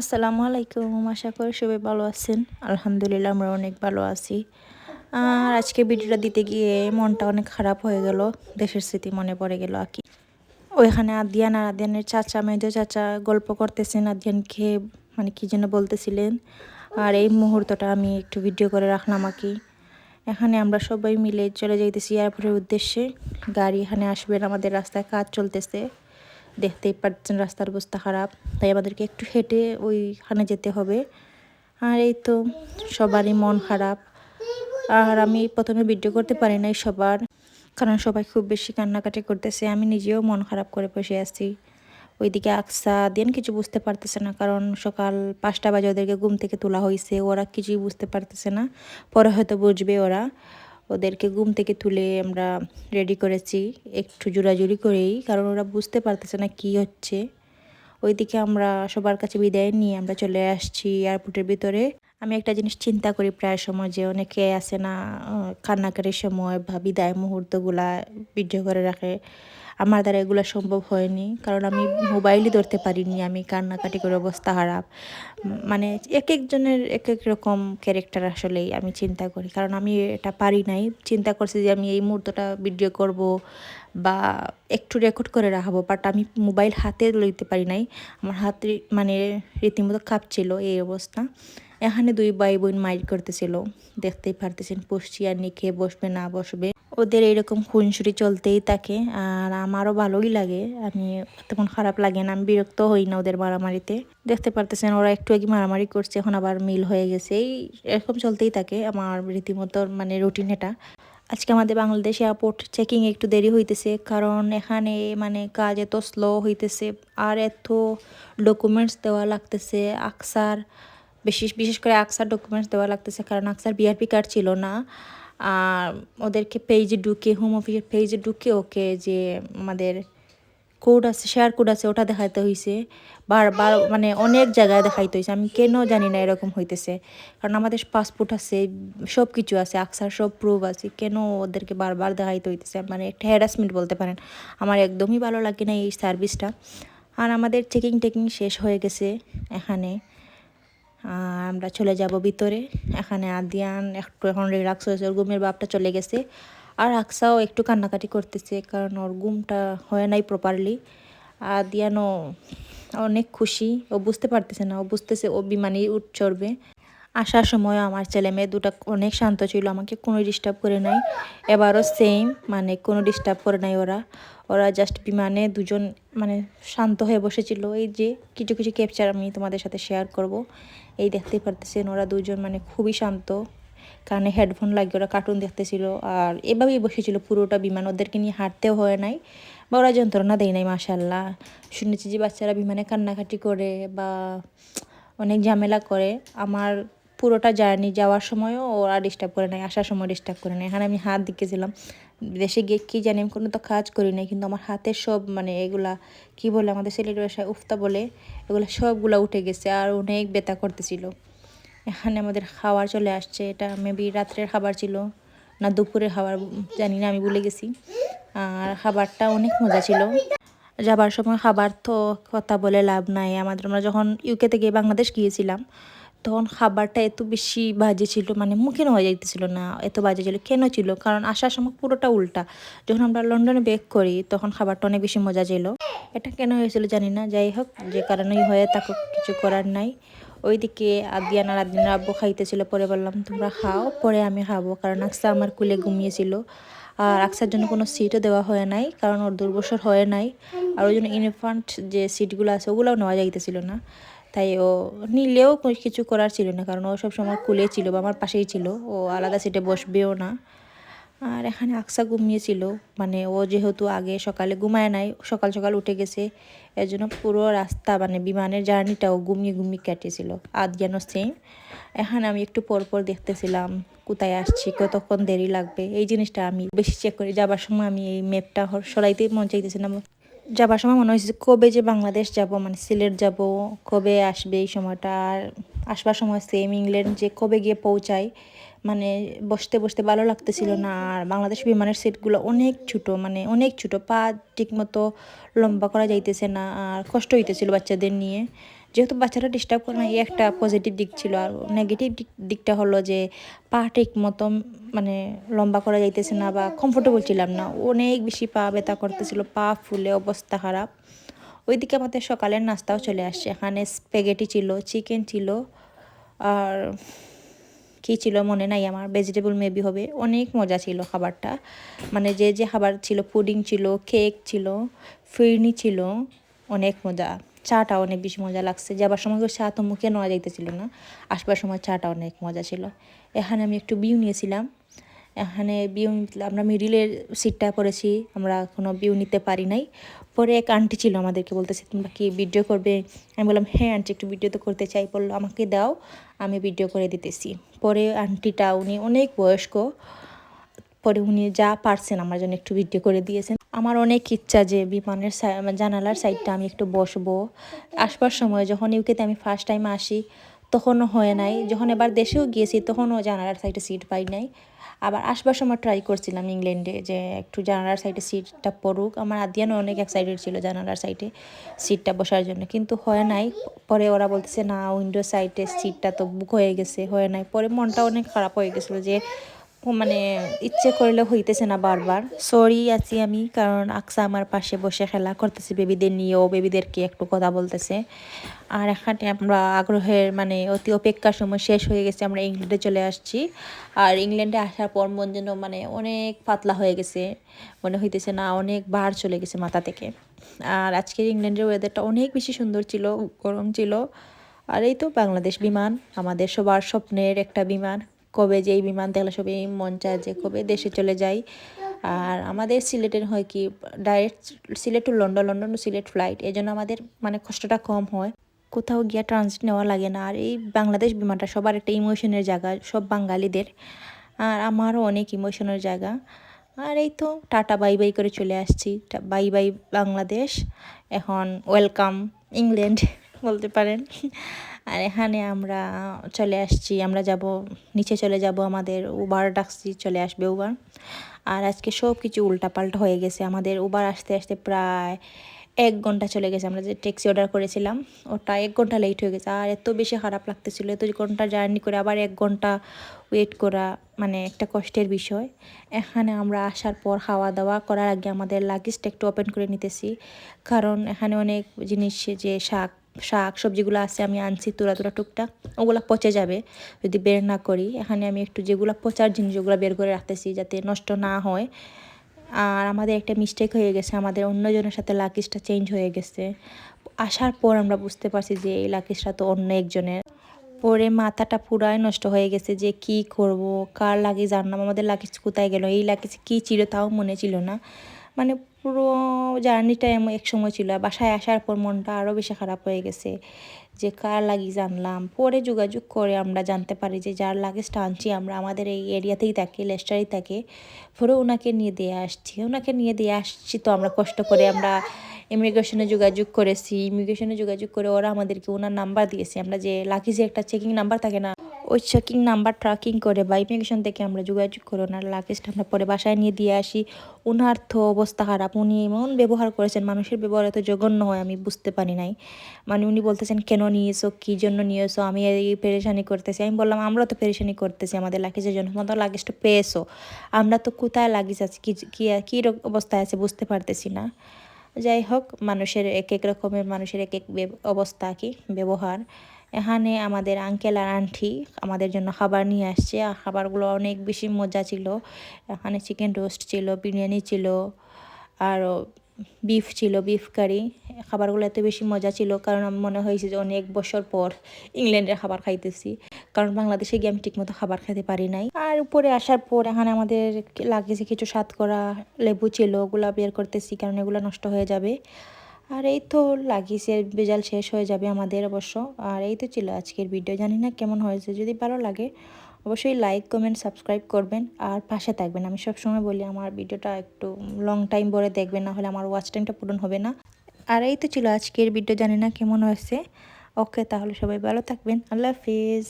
আসসালামু আলাইকুম, আশা করি সবাই ভালো আছেন। আলহামদুলিল্লাহ আমরা অনেক ভালো আছি। আর আজকে ভিডিওটা দিতে গিয়ে মনটা অনেক খারাপ হয়ে গেল, দেশের স্মৃতি মনে পড়ে গেল আর কি। ওইখানে আদিয়ান আর আদিয়ানের চাচা, মেজো চাচা গল্প করতেছেন, আদিয়ানকে মানে কি যেন বলতেছিলেন। আর এই মুহূর্তটা আমি একটু ভিডিও করে রাখলাম আর কি। এখানে আমরা সবাই মিলে চলে যাইতেছি এয়ারপোর্টের উদ্দেশ্যে। গাড়ি এখানে আসবেন আমাদের রাস্তায় কাজ চলতেছে। দেখতেই পাচ্ছেন, রাস্তার অবস্থা খারাপ। তাই আমাদেরকে একটু হেঁটে ওইখানে যেতে হবে। আর এই তো সবারই মন খারাপ। আর আমি প্রথমে ভিডিও করতে পারি নাই সবার, কারণ সবাই খুব বেশি কান্নাকাটি করতেছে। আমি নিজেও মন খারাপ করে বসে আছি। ওইদিকে আকসা দেন কিছু বুঝতে পারতেছে না, কারণ সকাল পাঁচটা বাজে ওদেরকে ঘুম থেকে তোলা হয়েছে ওরা কিছুই বুঝতে পারতেছে না। পরে হয়তো বুঝবে ওরা। ওদেরকে ঘুম থেকে তুলে আমরা রেডি করেছি, একটু জোরাজুরি করেই, কারণ ওরা বুঝতে পারতেছে না কি হচ্ছে। ওইদিকে আমরা সবার কাছে বিদায় নিয়ে আমরা চলে আসছি এয়ারপোর্টের ভিতরে। আমি একটা জিনিস চিন্তা করি প্রায় সময় যে অনেকে আসে না কান্নাকারির সময় বা বিদায় মুহূর্তগুলা ভিডিও করে রাখে। আমার দ্বারা এগুলো সম্ভব হয়নি। কারণ আমি মোবাইলই ধরতে পারিনি, আমি কান্নাকাটি করে অবস্থা খারাপ। মানে এক একজনের এক এক রকম ক্যারেক্টার আসলেই আমি চিন্তা করি। কারণ আমি এটা পারি নাই। চিন্তা করছি যে আমি এই মুহূর্তটা ভিডিও করব বা একটু রেকর্ড করে রাখব। বাট আমি মোবাইল হাতে লইতে পারি নাই। আমার হাতে মানে রীতিমতো কাঁপছিল এই অবস্থা। এখানে দুই ভাই বোন মাইর করতেছিল। দেখতেই পারতেছেন আর নিখে বসবে না বসবে। ওদের এরকম খুনসুরি চলতেই থাকে, আর আমারও ভালোই লাগে। আমি তেমন খারাপ লাগে না, আমি বিরক্ত হই না ওদের মারামারিতে। দেখতে পারতেছেন, ওরা একটু আগে মারামারি করছে, এখন আবার মিল হয়ে গেছে। এই এরকম চলতেই থাকে আমার রীতিমতো মানে রুটিন এটা। আজকে আমাদের বাংলাদেশ এয়ারপোর্ট চেকিং একটু দেরি হইতেছে, কারণ এখানে মানে কাজ এত স্লো হইতেছে, আর এত ডকুমেন্টস দেওয়া লাগতেছে, আকসার, বিশেষ বিশেষ করে আকসার ডকুমেন্টস দেওয়া লাগতেছে, কারণ আকসার বিআরপি কার্ড ছিল না। ওদেরকে পেজে ঢুকে হোম অফিসের পেজে ঢুকে ওকে যে আমাদের কোড আছে শেয়ার কোড আছে, ওটা দেখাইতে হয়েছে বারবার মানে অনেক জায়গায় দেখাইতে হয়েছে আমি কেন জানি না এরকম হইতেছে। কারণ আমাদের পাসপোর্ট আছে সব কিছু আছে, আকসার সব প্রুফ আছে। কেন ওদেরকে বারবার দেখাইতে হইতেছে? মানে একটা হ্যারাসমেন্ট বলতে পারেন। আমার একদমই ভালো লাগে না এই সার্ভিসটা আর আমাদের চেকিং টেকিং শেষ হয়ে গেছে এখানে। আমরা চলে যাব ভিতরে। এখানে আদিয়ান একটু এখন রিলাক্স হয়েছে, ওর ঘুমের বাপটা চলে গেছে। আর আকসাও একটু কান্নাকাটি করতেছে, কারণ ওর ঘুমটা হয় নাই প্রপারলি আদিয়ানও অনেক খুশি, ও বুঝতে পারতেছে না, ও বুঝতেছে ও বিমানেই উঠ চড়বে। আসার সময় আমার ছেলে মেয়ে দুটা অনেক শান্ত ছিল, আমাকে কোনো ডিস্টার্ব করে নাই। এবারও সেম মানে কোনো ডিস্টার্ব করে নাই ওরা। ওরা জাস্ট বিমানে দুজন মানে শান্ত হয়ে বসেছিল। এই যে কিছু কিছু ক্যাপচার আমি তোমাদের সাথে শেয়ার করব। এই দেখতে পারতেছেন, ওরা দুজন মানে খুবই শান্ত। কানে হেডফোন লাগিয়ে ওরা কার্টুন দেখতেছিল আর এভাবেই বসেছিল, পুরোটা বিমান ওদেরকে নিয়ে হাঁটতেও হয় নাই বা ওরা যন্ত্রণা দেয় নাই মাসাল্লাহ শুনেছি যে বাচ্চারা বিমানে কান্নাকাটি করে বা অনেক ঝামেলা করে। আমার পুরোটা জার্নি যাওয়ার সময়ও ওরা ডিস্টার্ব করে নাই আসার সময় ডিস্টার্ব করে নাই এখানে আমি হাত দিকেছিলাম দেশে গিয়ে কী জানি আমি কোনো তো কাজ করি নাই, কিন্তু আমার হাতের সব মানে এগুলা কি বলে আমাদের সিলেটের ভাষায় উফতা বলে, এগুলো সবগুলা উঠে গেছে আর অনেক ব্যথা করতেছিল। এখানে আমাদের খাবার চলে আসছে, এটা মেবি রাত্রের খাবার ছিল না দুপুরের খাবার, জানি না, আমি ভুলে গেছি। আর খাবারটা অনেক মজা ছিল। যাবার সময় খাবার তো কথা বলে লাভ নাই। আমাদের, আমরা যখন ইউকে থেকে বাংলাদেশ গিয়েছিলাম তখন খাবারটা এত বেশি বাজে ছিল মানে মুখে নেওয়া যাইতেছিল না, এত বাজে ছিল, কেন ছিল? কারণ আসার সময় পুরোটা উল্টা। যখন আমরা লন্ডনে বেক করি, তখন খাবারটা অনেক বেশি মজা ছিল। এটা কেন হয়েছিল জানি না, যাই হোক, যে কারণেই হয়ে তাকে কিছু করার নাই। ওইদিকে আদিয়ান আর আদিনের আব্বু খাইতেছিল, পরে বললাম, তোমরা খাও, পরে আমি খাব। কারণ আকসা আমার কুলে ঘুমিয়েছিল। আর আকসার জন্য কোনো সিটও দেওয়া হয় নাই, কারণ ওর দুর্বসর হয় নাই। আর ওই জন্য ইনফান্ট যে সিটগুলো আছে, ওগুলোও নেওয়া যাইতেছিল না। তাই ও নিলেও কিছু করার ছিল না, কারণ ও সব সময় কুলে ছিল বা আমার পাশেই ছিল। ও আলাদা সিটে বসবেও না। আর এখানে আকসা ঘুমিয়েছিল। মানে ও যেহেতু আগে সকালে ঘুমায় নাই সকাল সকাল উঠে গেছে। এর জন্য পুরো রাস্তা মানে বিমানের জার্নিটাও ঘুমিয়ে ঘুমিয়ে কেটেছিল আদ যেন সেম এখানে আমি একটু পর পর দেখতেছিলাম কোথায় আসছি, কতক্ষণ দেরি লাগবে। এই জিনিসটা আমি বেশি চেক করি যাবার সময় আমি এই ম্যাপটা সরাইতে মন চাইতেছিলাম। যাবার সময় মনে হয়েছে কবে যে বাংলাদেশ যাব মানে সিলেট যাব, কবে আসবে এই সময়টা, আর আসবার সময় সেম ইংল্যান্ড যে কবে গিয়ে পৌঁছায় মানে বসতে বসতে ভালো লাগতেছিল না। আর বাংলাদেশ বিমানের সিটগুলো অনেক ছোটো মানে অনেক ছোটো, পা ঠিকমতো লম্বা করা যাইতেছে না, আর কষ্ট হইতেছিল বাচ্চাদের নিয়ে। যেহেতু বাচ্চারা ডিস্টার্ব করে না, এই একটা পজিটিভ দিক ছিল। আর নেগেটিভ দিকটা হলো যে, পা ঠিক মতো মানে লম্বা করা যাইতেছে না বা কমফোর্টেবল ছিলাম না। অনেক বেশি পা ব্যথা করতেছিল, পা ফুলে অবস্থা খারাপ। ওইদিকে আমাদের সকালের নাস্তাও চলে আসছে। এখানে স্পেগেটি ছিল চিকেন ছিল, আর কী ছিল মনে নাই আমার। ভেজিটেবল মেবি হবে। অনেক মজা ছিল খাবারটা। মানে যে যে খাবার ছিল পুডিং ছিল কেক ছিল, ফিরনি ছিল, অনেক মজা। চাটা অনেক বেশি মজা লাগছে। যাবার সময় চা তো মুখে নেওয়া যাইতেছিল না। আসবার সময় চাটা অনেক মজা ছিল। এখানে আমি একটু বিউ নিয়েছিলাম। এখানে বিউ আমরা মিডিলের সিটটা পড়েছি আমরা কোনো বিউ নিতে পারি নাই। পরে এক আন্টি ছিল আমাদেরকে বলতেছে, তোমরা কি ভিডিও করবে? আমি বললাম হ্যাঁ আন্টি, একটু ভিডিও তো করতে চাই। বলল, আমাকে দাও, আমি ভিডিও করে দিতেছি। পরে আন্টিটা উনি অনেক বয়স্ক। পরে উনি যা পারছেন, আমার জন্য একটু ভিডিও করে দিয়েছেন। আমার অনেক ইচ্ছা যে বিমানের জানালার সাইডটা আমি একটু বসবো। আসবার সময় যখন ইউকেতে আমি ফার্স্ট টাইম আসি, তখনও হয় নাই। যখন এবার দেশেও গিয়েছি, তখনও জানালার সাইডে সিট পাই নাই। আবার আসবার সময় ট্রাই করছিলাম ইংল্যান্ডে যে একটু জানালার সাইডে সিটটা পড়ুক। আমার আদিয়ানো অনেক এক্সাইটেড ছিল জানালার সাইডে সিটটা বসার জন্য। কিন্তু হয় নাই। পরে ওরা বলতেছে, না উইন্ডো সাইডে সিটটা তো বুক হয়ে গেছে। হয় নাই। পরে মনটা অনেক খারাপ হয়ে গেছিল যে মানে ইচ্ছে করলে হইতেছে না বারবার। সরি আছি আমি, কারণ আকসা আমার পাশে বসে খেলা করতেছে, বেবিদের নিয়েও, বেবিদেরকে একটু কথা বলতেছে। আর এখানে আমরা আগ্রহের মানে অতি অপেক্ষার সময় শেষ হয়ে গেছে, আমরা ইংল্যান্ডে চলে আসছি। আর ইংল্যান্ডে আসার পর মন যেন মানে অনেক পাতলা হয়ে গেছে, মনে হইতেছে না অনেক বার চলে গেছে মাথা থেকে। আর আজকের ইংল্যান্ডের ওয়েদারটা অনেক বেশি সুন্দর ছিল, গরম ছিল। আর এই তো বাংলাদেশ বিমান, আমাদের সবার স্বপ্নের একটা বিমান। কবে যে এই বিমান দেখলে সবই মন চায় যে কবে দেশে চলে যাই। আর আমাদের সিলেটের হয় কি direct Sylhet to London London to Sylhet flight এই জন্য আমাদের মানে কষ্টটা কম হয়। কোথাও গিয়ে ট্রানজিট নেওয়া লাগে না। আর এই বাংলাদেশ বিমানটা সবার একটা ইমোশনের জায়গা, সব বাঙালিদের। আর আমারও অনেক ইমোশনের জায়গা। আর এই তো টাটা বাই বাই করে চলে আসছি। Bye bye Bangladesh. এখন ওয়েলকাম ইংল্যান্ড বলতে পারেন। আর এখানে আমরা চলে আসছি, আমরা যাব, নিচে চলে যাব আমাদের উবার ডাকছি চলে আসবে উবার আর আজকে সব কিছু উল্টাপাল্টা হয়ে গেছে, আমাদের উবার আসতে আসতে প্রায় এক ঘণ্টা চলে গেছে, আমরা যে ট্যাক্সি অর্ডার করেছিলাম, ওটা এক ঘণ্টা লেট হয়ে গেছে। আর এত বেশি খারাপ লাগতেছিলো, এত ঘণ্টা জার্নি করে আবার এক ঘণ্টা ওয়েট করা মানে একটা কষ্টের বিষয়। এখানে আমরা আসার পর খাওয়া দাওয়া করার আগে আমাদের লাগেজটা একটু ওপেন করে নিতেছি। কারণ এখানে অনেক জিনিস যে শাক শাক সবজিগুলো আছে আমি আনছি তোরা তোরা টুকটাক, ওগুলো পচে যাবে। যদি বের না করি, এখানে আমি একটু যেগুলো পচার জিনিস, ওগুলো বের করে রাখতেছি যাতে নষ্ট না হয়। আর আমাদের একটা মিস্টেক হয়ে গেছে, আমাদের অন্যজনের সাথে লাকিসটা চেঞ্জ হয়ে গেছে। আসার পর আমরা বুঝতে পারছি যে এই লাকিসটা তো অন্য একজনের। পরে মাথাটা পুরাই নষ্ট হয়ে গেছে যে কি করব, কার লাগেজ জানলাম আমাদের লাগেজ কোথায় গেল, এই লাগেজ কী ছিল তাও মনে ছিল না। মানে পুরো জার্নিটা এমন এক সময় ছিল বাসায় আসার পর মনটা আরও বেশি খারাপ হয়ে গেছে যে কার লাগি জানলাম। পরে যোগাযোগ করে আমরা জানতে পারি যে যার লাগেজটা আনছি আমরা আমাদের এই এরিয়াতেই থাকি লেস্টারেই থাকে। পরে ওনাকে নিয়ে দিয়ে আসছি। ওনাকে নিয়ে দিয়ে আসছি তো আমরা কষ্ট করে আমরা ইমিগ্রেশনে যোগাযোগ করেছি, ইমিগ্রেশনে যোগাযোগ করে ওরা আমাদেরকে ওনার নাম্বার দিয়েছে। আমরা যে লাগেজে একটা চেকিং নাম্বার থাকে না, ওই চেকিং নাম্বার ট্র্যাকিং করে বা ইমিগ্রেশন থেকে আমরা যোগাযোগ করে ওনার লাগেজটা আমরা পরে বাসায় নিয়ে দিয়ে আসি। ওনার তো অবস্থা খারাপ, উনি এমন ব্যবহার করেছেন, মানুষের ব্যবহার এত জঘন্য হয় আমি বুঝতে পারি নাই। মানে উনি বলতেছেন, কেন নিয়েছো? কী জন্য নিয়েছো? আমি এই পেরেশানি করতেছি। আমি বললাম, আমরা তো পেরেশানি করতেছি, আমাদের লাগেজের জন্য। তোমাদের লাগেজটা পেয়েছ। আমরা তো কোথায় লাগেজ আছি? কী কী অবস্থায় আছে বুঝতে পারতেছি না। যাই হোক, মানুষের এক এক রকমের মানুষের এক এক অবস্থা কি? ব্যবহার। এখানে আমাদের আঙ্কেল আর আন্টি আমাদের জন্য খাবার নিয়ে আসছে। আর খাবারগুলো অনেক বেশি মজা ছিল। এখানে চিকেন রোস্ট ছিল, বিরিয়ানি ছিল, আর বিফ ছিল বিফ কারি খাবারগুলো এত বেশি মজা ছিল, কারণ মনে হয়েছে যে অনেক বছর পর ইংল্যান্ডের খাবার খাইতেছি। কারণ বাংলাদেশে গিয়ে আমি ঠিকমতো খাবার খেতে পারি নাই। আর উপরে আসার পর এখানে আমাদের লাগেছে কিছু স্বাদ করা, লেবু ছিল ওগুলো বের করতেছি কারণ এগুলো নষ্ট হয়ে যাবে। আর এই তো লাগিয়েছে বেজাল শেষ হয়ে যাবে আমাদের অবশ্য। আর এই তো ছিল আজকের ভিডিও জানি না কেমন হয়েছে, যদি ভালো লাগে অবশ্যই লাইক কমেন্ট সাবস্ক্রাইব করবেন। আর পাশে থাকবেন, আমি সবসময় বলি আমার ভিডিওটা একটু লং টাইম পরে দেখবেন, না হলে আমার ওয়াচ টাইমটা পূরণ হবে না। আর এই তো ছিল আজকের ভিডিও জানি না কেমন হয়েছে। ওকে তাহলে সবাই ভালো থাকবেন, আল্লাহ হাফিজ।